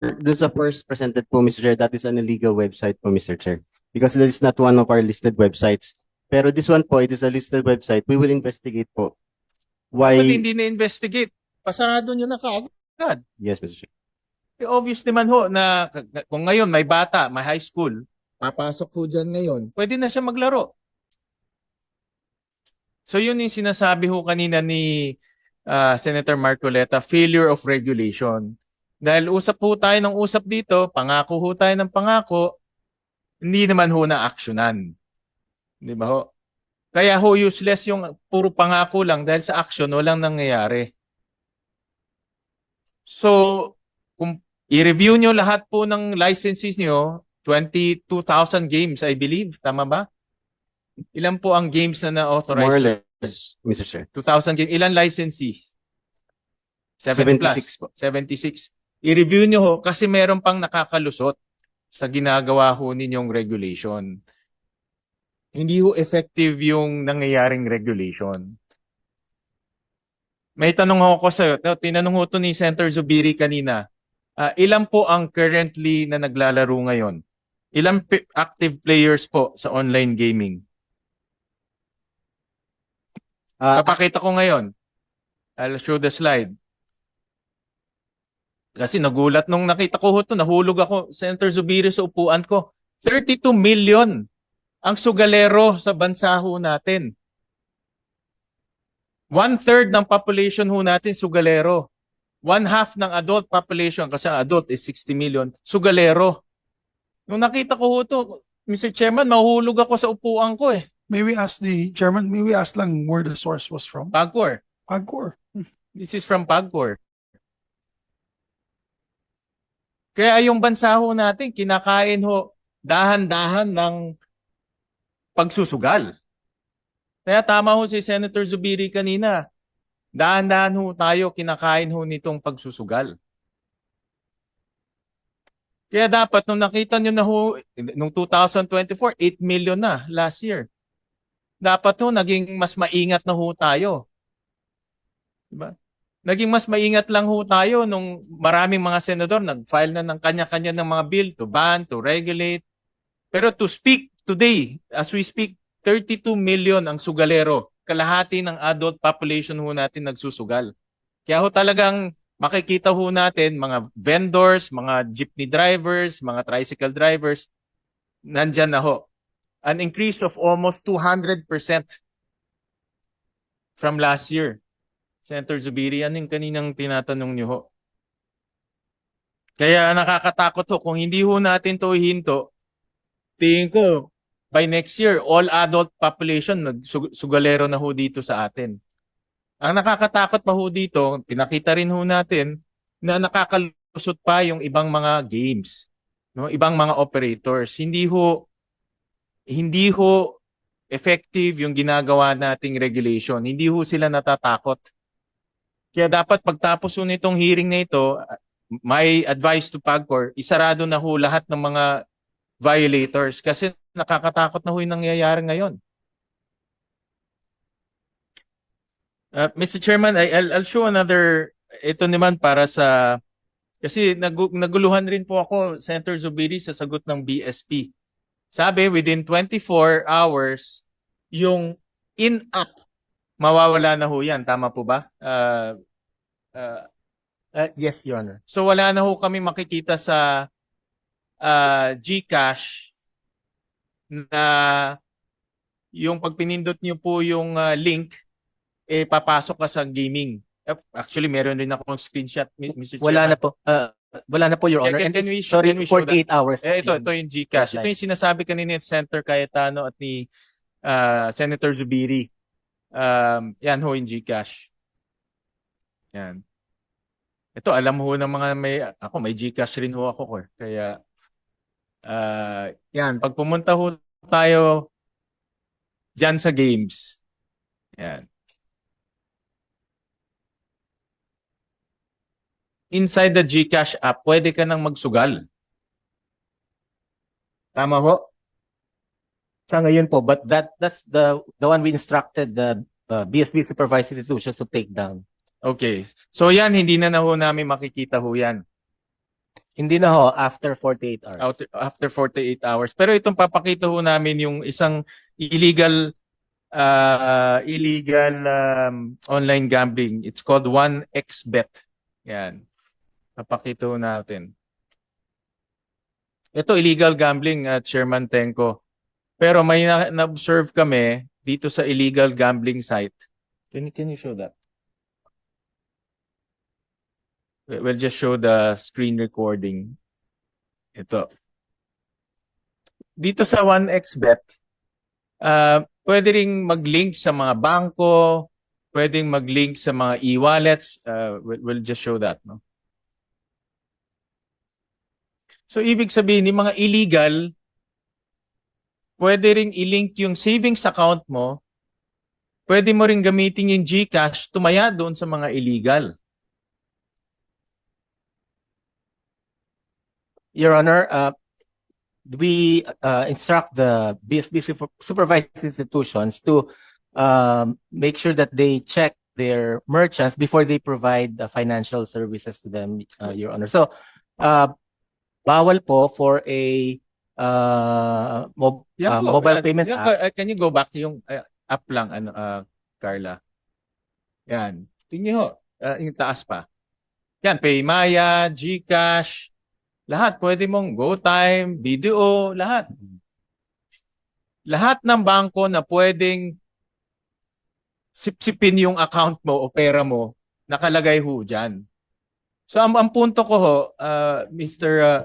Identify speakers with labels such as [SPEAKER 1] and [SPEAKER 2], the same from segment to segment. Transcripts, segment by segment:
[SPEAKER 1] dun sa first presented po, Mr. Chair, that is an illegal website po, Mr. Chair. Because that is not one of our listed websites. Pero this one po, it is a listed website. We will investigate po. Why?
[SPEAKER 2] Well, hindi na-investigate. Pasarado nyo na kaagad.
[SPEAKER 1] Yes, Mr. Chair.
[SPEAKER 2] Eh, Obvious naman ho na kung ngayon may bata, may high school, papasok po dyan ngayon, pwede na siya maglaro. So yun yung sinasabi ho kanina ni ah, Senator Marcoleta, failure of regulation. Dahil usap po tayo ng usap dito, pangako ho tayo ng pangako, hindi naman ho na aksyonan. Di ba ho? Kaya ho useless yung puro pangako lang dahil sa action walang nangyayari. So, kung i-review nyo lahat po ng licenses nyo, 22,000 games, I believe. Tama ba? Ilan po ang games na na-authorize?
[SPEAKER 1] More or less, Mr. Chair.
[SPEAKER 2] 2,000 games. Ilan licensees? 7 plus.
[SPEAKER 1] 76 po.
[SPEAKER 2] 76. I-review nyo ho kasi meron pang nakakalusot sa ginagawa ho ninyong regulation. Hindi ho effective yung nangyayaring regulation. May tanong ako sa tinanong ho to ni Senator Zubiri kanina. Ah, ilan po ang currently na naglalaro ngayon? Ilang active players po sa online gaming?
[SPEAKER 1] Ah,
[SPEAKER 2] Papakita ko ngayon. I'll show the slide. Kasi nagulat nung nakita ko ho to, nahulog ako, Senator Zubiri sa upuan ko. 32 million ang sugalero sa bansa ho natin. One-third ng population ho natin sugalero. One half ng adult population, kasi ang adult is 60 million, sugalero. Nung nakita ko ho to, Mr. Chairman, mahulog ako sa upuan ko eh.
[SPEAKER 3] May we ask the chairman, may we ask lang where the source was from?
[SPEAKER 2] Pagkor.
[SPEAKER 3] Pagcor.
[SPEAKER 2] This is from Pagcor. Kaya yung bansa ho natin, kinakain ho dahan-dahan ng pagsusugal. Kaya tama ho si Senator Zubiri kanina. Dahan-dahan ho tayo kinakain ho nitong pagsusugal. Kaya dapat nung nakita nyo na ho, nung 2024, 8 million na last year. Dapat ho, naging mas maingat na ho tayo. Diba? Naging mas maingat lang ho tayo nung maraming mga senador nag-file na ng kanya-kanya ng mga bill to ban, to regulate. Pero to speak today, as we speak, 32 million ang sugalero. Kalahati ng adult population ho natin nagsusugal. Kaya ho talagang makikita ho natin mga vendors, mga jeepney drivers, mga tricycle drivers, nandyan na ho. An increase of almost 200% from last year. Senator Zubiri, yan yung kaninang tinatanong niyo ho. Kaya nakakatakot ho, kung hindi ho natin to hinto, tingin ko, by next year, all adult population, nagsugalero na ho dito sa atin. Ang nakakatakot pa ho dito, pinakita rin ho natin, na nakakalusot pa yung ibang mga games, no? ibang mga operators. Hindi ho, hindi ho effective yung ginagawa nating regulation. Hindi ho sila natatakot. Kaya dapat pagtapos ho nitong hearing na ito, my advice to PAGCOR, isarado na ho lahat ng mga violators kasi nakakatakot na ho yung nangyayari ngayon. Uh, Mr. Chairman, I, I'll, I'll show another, ito naman para sa, kasi nagu, naguluhan rin po ako, Senator Zubiri, sa sagot ng BSP. Sabi, within 24 hours, yung in-app mawawala na ho yan. Tama po ba? Uh, uh, uh, yes, Your Honor. So wala na ho kami makikita sa uh, GCash na yung pag pinindot niyo po yung uh, link, eh papasok ka sa gaming. Actually, meron rin akong screenshot, Mr.
[SPEAKER 4] Wala
[SPEAKER 2] Chairman.
[SPEAKER 4] na po. Uh, wala na po, Your
[SPEAKER 2] Can-
[SPEAKER 4] Honor.
[SPEAKER 2] can- can
[SPEAKER 4] it's-
[SPEAKER 2] we
[SPEAKER 4] sorry,
[SPEAKER 2] can we show
[SPEAKER 4] 48 hours.
[SPEAKER 2] Eh, ito, ito yung GCash. Ito yung sinasabi kanina ni Senator Cayetano at ni uh, Senator Zubiri. Um, yan ho yung GCash. Yan. Ito, alam ho ng mga may, ako may GCash rin ho ako. eh. Kaya, uh, yan, pag pumunta ho tayo dyan sa games, yan. Inside the GCash app, pwede ka nang magsugal. Tama ho?
[SPEAKER 4] Sa ngayon po, but that that's the the one we instructed the uh, BSB supervised institutions to take down.
[SPEAKER 2] Okay. So yan, hindi na na ho namin makikita ho yan.
[SPEAKER 4] Hindi na ho, after 48 hours.
[SPEAKER 2] out- after 48 hours. Pero itong papakita ho namin yung isang illegal uh, illegal um, online gambling. It's called 1xbet. Yan. Papakita ho natin. Ito illegal gambling at Chairman Tenko. Pero may na- na-observe kami dito sa illegal gambling site. Can you, can you show that? We- We'll just show the screen recording. Ito. Dito sa 1xbet, uh, pwede ring mag-link sa mga bangko, pwedeng mag-link sa mga e-wallets. Uh, we'll, we'll just show that. No? So, ibig sabihin, yung mga illegal, pwede ring i-link yung savings account mo, pwede mo ring gamitin yung GCash, tumaya doon sa mga illegal.
[SPEAKER 4] Your Honor, uh, we uh, instruct the BSB super- supervised institutions to um, make sure that they check their merchants before they provide the financial services to them, uh, Your Honor. So, uh, bawal po for a uh, mob-
[SPEAKER 2] Yan
[SPEAKER 4] uh, mobile
[SPEAKER 2] Uh,
[SPEAKER 4] payment
[SPEAKER 2] yan,
[SPEAKER 4] app.
[SPEAKER 2] uh, Can you go back yung uh, app lang, ano, uh, Carla? Yan. Tingnan ho. Uh, yung taas pa. Yan, Paymaya, GCash, lahat. Pwede mong GoTime, BDO, lahat. Lahat ng bangko na pwedeng sipsipin yung account mo o pera mo, nakalagay ho dyan. So, ang, ang punto ko ho, uh, Mr. uh,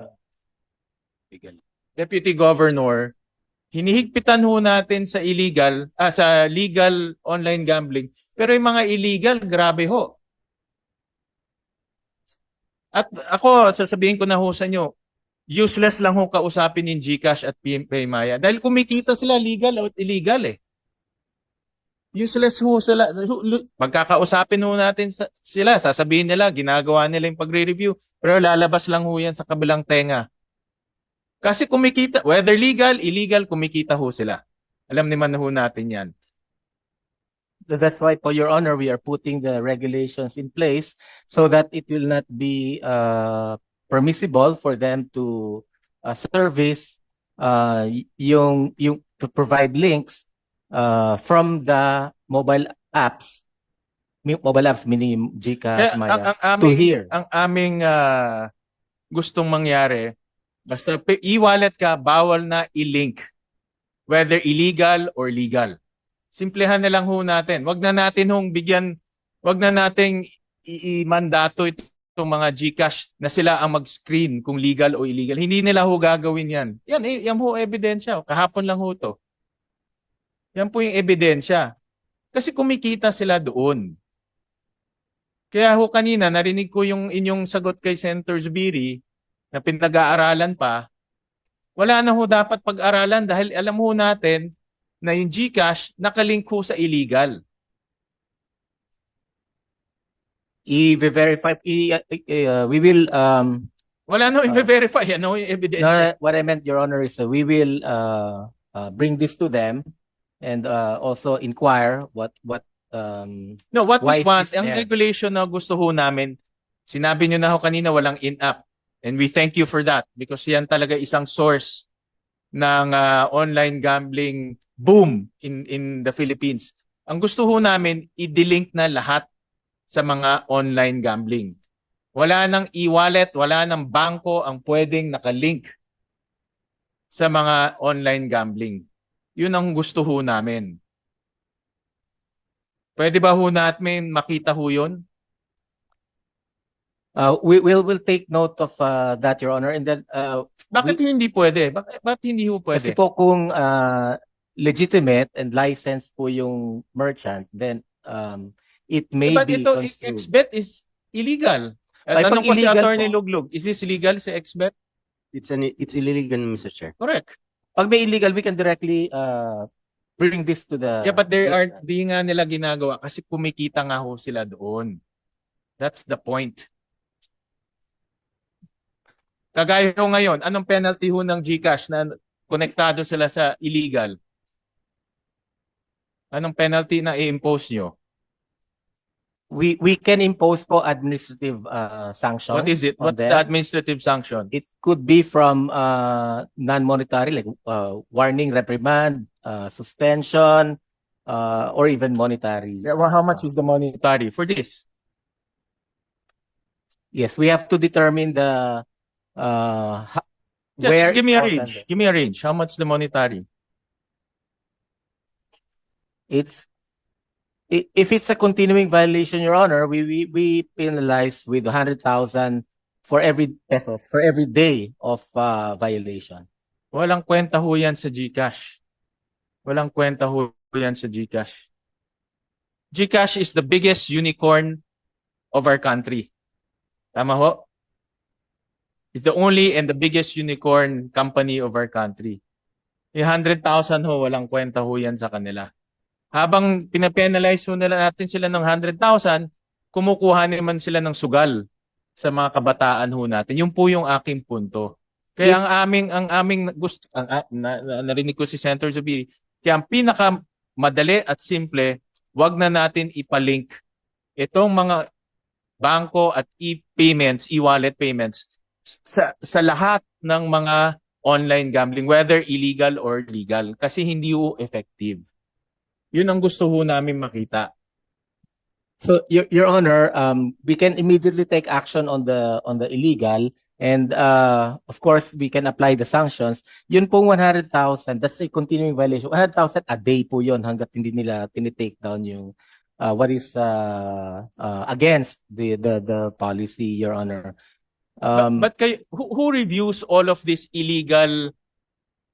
[SPEAKER 2] Deputy Governor, hinihigpitan ho natin sa illegal, ah, sa legal online gambling. Pero yung mga illegal, grabe ho. At ako, sasabihin ko na ho sa inyo, useless lang ho kausapin yung GCash at Paymaya. Dahil kumikita sila legal o illegal eh. Useless ho sila. Pagkakausapin ho natin sila, sasabihin nila, ginagawa nila yung pagre-review. Pero lalabas lang ho yan sa kabilang tenga. Kasi kumikita, whether legal, illegal, kumikita ho sila. Alam naman na ho natin yan.
[SPEAKER 4] That's why, for Your Honor, we are putting the regulations in place so that it will not be uh, permissible for them to uh, service uh, yung, yung to provide links uh, from the mobile apps, mobile apps meaning GCash,
[SPEAKER 2] ang,
[SPEAKER 4] Maya,
[SPEAKER 2] ang
[SPEAKER 4] to
[SPEAKER 2] aming,
[SPEAKER 4] here.
[SPEAKER 2] ang aming ah, gustong mangyari, basta e-wallet ka, bawal na i-link. Whether illegal or legal. Simplehan na lang ho natin. Wag na natin hong bigyan, wag na nating i-mandato ito- itong mga GCash na sila ang mag-screen kung legal o illegal. Hindi nila ho gagawin yan. Yan, eh, yan ho ebidensya. Kahapon lang ho to. Yan po yung ebidensya. Kasi kumikita sila doon. Kaya ho kanina, narinig ko yung inyong sagot kay Senator Zubiri na pinag-aaralan pa. Wala na ho dapat pag-aralan dahil alam ho natin na yung GCash nakalink ho sa illegal.
[SPEAKER 4] I-verify, i- uh, we will, um,
[SPEAKER 2] Wala na ho
[SPEAKER 4] Ah.
[SPEAKER 2] i-verify. Ano yung
[SPEAKER 4] no,
[SPEAKER 2] ebidensya?
[SPEAKER 4] what I meant, Your Honor, is uh, we will uh, uh, bring this to them and uh, also inquire what, what, um,
[SPEAKER 2] No, what we
[SPEAKER 4] is
[SPEAKER 2] want,
[SPEAKER 4] this
[SPEAKER 2] ang
[SPEAKER 4] there?
[SPEAKER 2] regulation na gusto ho namin, sinabi nyo na ho kanina walang in-app. And we thank you for that because yan talaga isang source ng ah, online gambling boom in in the Philippines. Ang gusto ho namin, i-delink na lahat sa mga online gambling. Wala nang e-wallet, wala nang bangko ang pwedeng nakalink sa mga online gambling. Yun ang gusto ho namin. Pwede ba ho natin makita ho yun?
[SPEAKER 4] Uh, we will, will take note of uh, that, Your Honor, and then, uh,
[SPEAKER 2] Bakit hindi pwede? Bakit, bakit hindi ho pwede?
[SPEAKER 4] Kasi po kung uh, legitimate and licensed po yung merchant, then um, it may
[SPEAKER 2] But
[SPEAKER 4] be
[SPEAKER 2] ito,
[SPEAKER 4] construed.
[SPEAKER 2] XBet is illegal. At
[SPEAKER 4] Ay,
[SPEAKER 2] tanong
[SPEAKER 4] pag
[SPEAKER 2] ko si
[SPEAKER 4] illegal
[SPEAKER 2] Attorney
[SPEAKER 4] po-
[SPEAKER 2] Luglug, is this legal si XBet?
[SPEAKER 1] It's an it's illegal, Mr. Chair.
[SPEAKER 2] Correct.
[SPEAKER 4] Pag may illegal, we can directly uh, bring this to the...
[SPEAKER 2] yeah, but they are, di nga nila ginagawa kasi kumikita nga ho sila doon. That's the point. Kagaya ho ngayon, anong penalty ho ng GCash na konektado sila sa illegal? Anong penalty na i-impose nyo?
[SPEAKER 4] we we can impose po administrative uh, sanction.
[SPEAKER 2] What is it? What's
[SPEAKER 4] them.
[SPEAKER 2] the administrative sanction?
[SPEAKER 4] It could be from uh, non-monetary, like uh, warning, reprimand, uh, suspension, uh, or even monetary.
[SPEAKER 2] Yeah, well, how much is the monetary for this?
[SPEAKER 4] Yes, we have to determine the uh,
[SPEAKER 2] Just,
[SPEAKER 4] where
[SPEAKER 2] just give me a range.
[SPEAKER 4] under.
[SPEAKER 2] Give me a range. How much the monetary?
[SPEAKER 4] It's i- if it's a continuing violation, Your Honor, we we, we penalize with 100,000 for every pesos for every day of uh, violation.
[SPEAKER 2] Walang kwenta ho yan sa GCash. Walang kwenta ho yan sa GCash. GCash is the biggest unicorn of our country. Tama ho? It's the only and the biggest unicorn company of our country. Yung 100,000 ho, walang kwenta ho yan sa kanila. Habang pinapenalize ho nila natin sila ng 100,000, kumukuha naman sila ng sugal sa mga kabataan ho natin. Yun po yung aking punto. Kaya ang aming ang aming gusto ang na, na- narinig ko si Senator Zubiri, kaya ang pinaka madali at simple, wag na natin ipalink itong mga bangko at e-payments, e-wallet payments sa sa lahat ng mga online gambling whether illegal or legal kasi hindi ho effective. Yun ang gusto ho namin makita.
[SPEAKER 4] So, Your Your Honor, um, we can immediately take action on the on the illegal, and uh, of course, we can apply the sanctions. Yun pong 100,000, that's a continuing violation. 100,000 a day po yun hanggat hindi nila tinitake down yung uh, what is uh, uh, against the, the the policy, Your Honor. Um,
[SPEAKER 2] but, but kayo, who, who reviews all of these illegal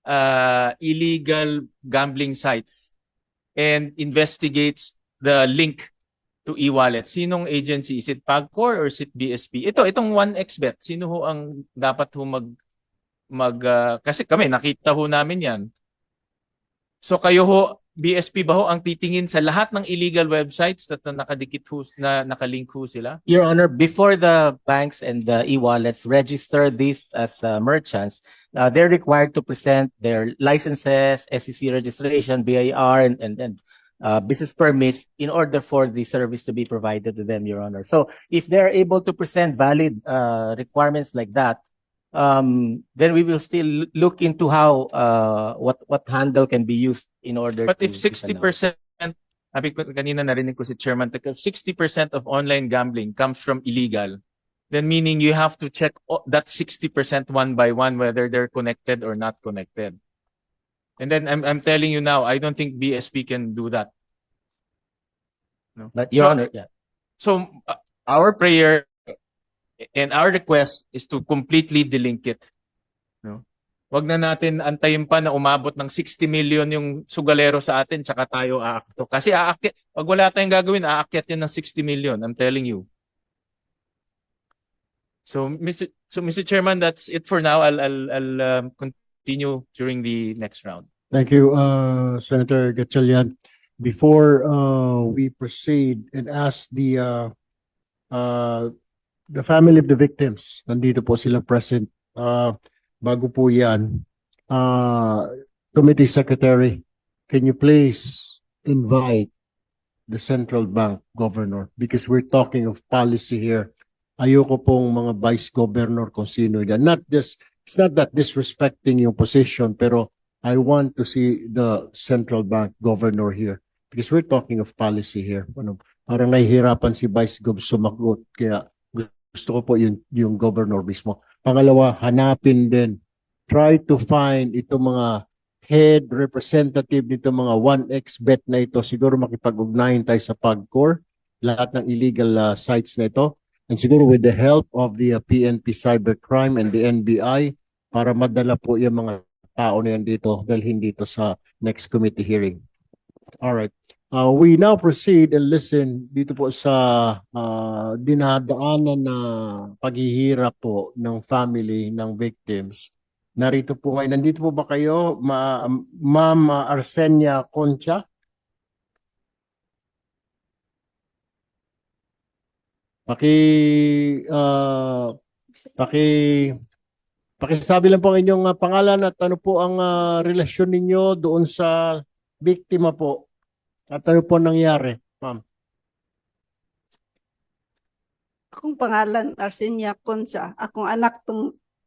[SPEAKER 2] uh, illegal gambling sites and investigates the link to e-wallet? Sinong agency? Is it PAGCOR or is it BSP? Ito, itong 1xBet, sino ho ang dapat ho mag mag uh, kasi kami nakita ho namin 'yan. So kayo ho BSP ba ho ang titingin sa lahat ng illegal websites na, na nakadikit ho, na nakalink ho sila?
[SPEAKER 4] Your Honor, before the banks and the e-wallets register these as uh, merchants, uh, they're required to present their licenses, SEC registration, BIR, and, and, and uh, business permits in order for the service to be provided to them, Your Honor. So if they're able to present valid uh, requirements like that, um, then we will still look into how uh, what what handle can be used in order.
[SPEAKER 2] But
[SPEAKER 4] to,
[SPEAKER 2] if 60%, sabi ko kanina narinig ko si Chairman, if 60% of online gambling comes from illegal, then meaning you have to check that 60% one by one whether they're connected or not connected. And then I'm I'm telling you now, I don't think BSP can do that. No.
[SPEAKER 4] But Your
[SPEAKER 2] So-
[SPEAKER 4] Honor, yeah.
[SPEAKER 2] So uh, our prayer and our request is to completely delink it. No? Wag na natin antayin pa na umabot ng 60 million yung sugalero sa atin tsaka tayo aakto. Kasi aakyat, pag wala tayong gagawin, aakyat yan ng 60 million. I'm telling you. So Mr. So Mr. Chairman, that's it for now. I'll I'll, I'll um, continue during the next round.
[SPEAKER 5] Thank you, uh, Senator Gatchalian. Before, uh, we proceed and ask the, uh, uh, the family of the victims, nandito po sila present. Uh, bago po yan, uh, Committee Secretary, can you please invite the central bank governor? Because we're talking of policy here. Ayoko pong mga vice governor kung sino yan. Not just, it's not that disrespecting yung position, pero I want to see the central bank governor here because we're talking of policy here. Ano, parang nahihirapan si Vice Gov sumagot kaya gusto ko po yung, yung governor mismo. Pangalawa, hanapin din. Try to find itong mga head representative nito mga 1x bet na ito. Siguro makipag-ugnayan tayo sa PAGCOR, lahat ng illegal uh, sites na ito. And siguro with the help of the uh, PNP Cybercrime and the NBI para madala po yung mga tao na yan dito dalhin dito sa next committee hearing. All right. Uh, we now proceed and listen dito po sa uh, dinadaanan na paghihirap po ng family ng victims. Narito po ngayon. Nandito po ba kayo, Ma Ma'am Arsenia Concha? Paki uh, paki Pakisabi lang po ang inyong uh, pangalan at ano po ang uh, relasyon ninyo doon sa biktima po. At ano po nangyari, ma'am?
[SPEAKER 6] Akong pangalan Arsenia Concha. Akong anak tong